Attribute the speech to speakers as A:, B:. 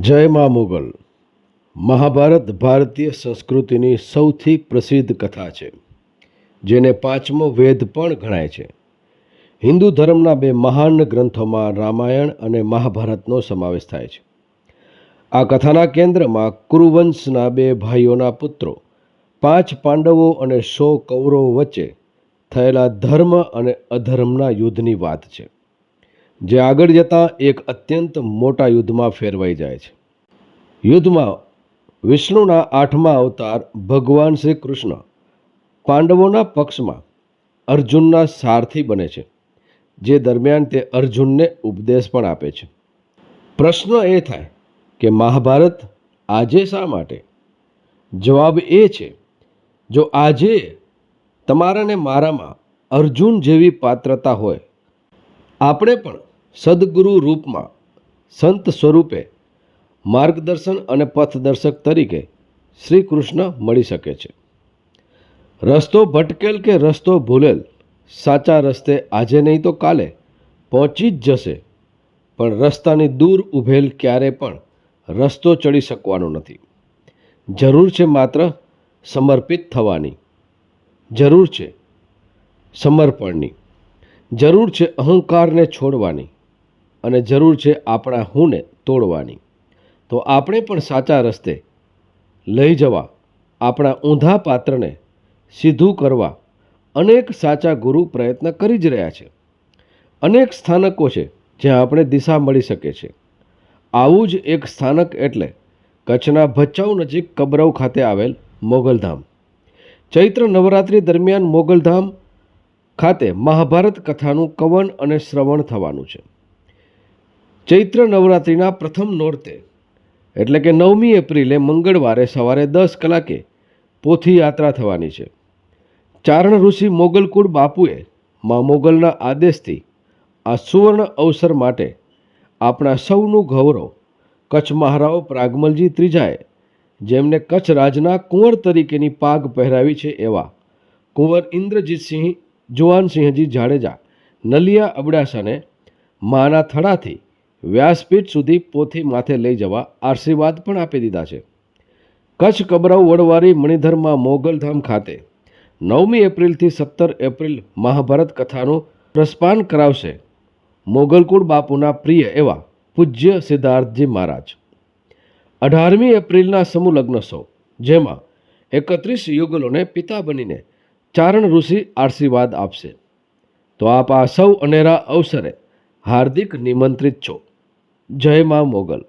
A: જય મા મુગલ, મહાભારત ભારતીય સંસ્કૃતિની સૌથી પ્રસિદ્ધ કથા છે, જેને પાંચમો વેદ પણ ગણાય છે. હિન્દુ ધર્મના બે મહાન ગ્રંથોમાં રામાયણ અને મહાભારતનો સમાવેશ થાય છે. આ કથાના કેન્દ્રમાં કુરુવંશના બે ભાઈઓના પુત્રો, પાંચ પાંડવો અને સો કૌરવો વચ્ચે થયેલા ધર્મ અને અધર્મના યુદ્ધની વાત છે. જે આગળ જતાં એક અત્યંત મોટા યુદ્ધમાં ફેરવાઈ જાય છે. યુદ્ધમાં વિષ્ણુના આઠમા અવતાર ભગવાન શ્રી કૃષ્ણ પાંડવોના પક્ષમાં અર્જુનના સારથી બને છે, જે દરમિયાન તે અર્જુનને ઉપદેશ પણ આપે છે. પ્રશ્ન એ થાય કે મહાભારત આજે શા માટે? જવાબ એ છે, જો આજે તમારાને મારામાં અર્જુન જેવી પાત્રતા હોય આપણે પણ સદગુરુ રૂપમાં સંત સ્વરૂપે માર્ગદર્શન અને પથદર્શક તરીકે શ્રી કૃષ્ણ મળી શકે છે. રસ્તો ભટકેલ કે રસ્તો ભૂલેલ સાચા રસ્તે આજે નહીં તો કાલે પહોંચી જ જશે, પણ રસ્તાની દૂર ઊભેલ ક્યારે પણ રસ્તો ચડી શકવાનો નથી. જરૂર છે માત્ર સમર્પિત થવાની, જરૂર છે સમર્પણની. જરૂર છે અહંકારને છોડવાની અને જરૂર છે આપણા હુંને તોડવાની. તો આપણે પણ સાચા રસ્તે લઈ જવા, આપણા ઊંધા પાત્રને સીધું કરવા અનેક સાચા ગુરુ પ્રયત્ન કરી જ રહ્યા છે. અનેક સ્થાનકો છે જ્યાં આપણે દિશા મળી શકે છે. આવું જ એક સ્થાનક એટલે કચ્છના ભચાઉ નજીક કબરવ ખાતે આવેલ મોગલધામ. ચૈત્ર નવરાત્રિ દરમિયાન મોગલધામ ખાતે મહાભારત કથાનું કવન અને શ્રવણ થવાનું છે. ચૈત્ર નવરાત્રિના પ્રથમ નોરતે, એટલે કે નવમી એપ્રિલે મંગળવારે સવારે દસ કલાકે પોથી યાત્રા થવાની છે. ચારણ ઋષિ મોગલકુળ બાપુએ મા મોગલના આદેશથી આ સુવર્ણ અવસર માટે આપણા સૌનું ગૌરવ કચ્છ મહારાવ પ્રાગમલજી ત્રીજાએ, જેમને કચ્છ રાજના કુંવર તરીકેની પાગ પહેરાવી છે એવા કુંવર ઇન્દ્રજીતસિંહ જુવાનસિંહજી જાડેજા નલિયા અબડાસાને માના થડાથી વ્યાસપીઠ સુધી પોથી માથે લઈ જવા આશીર્વાદ પણ આપી દીધા છે. કચ્છ કબરાઉ વડવારી મણિધરમાં મોગલધામ ખાતે નવમી એપ્રિલથી સત્તર એપ્રિલ મહાભારત કથાનું પ્રસ્પાન કરાવશે મોગલકુળ બાપુના પ્રિય એવા પૂજ્ય સિદ્ધાર્થજી મહારાજ. અઢારમી એપ્રિલના સમૂહ લગ્નોત્સવ, જેમાં એકત્રીસ યુગલોને પિતા બનીને ચારણ ઋષિ આશીર્વાદ આપશે. તો આપ આ સૌ અનેરા અવસરે હાર્દિક નિમંત્રિત છો. જય મા મોગલ.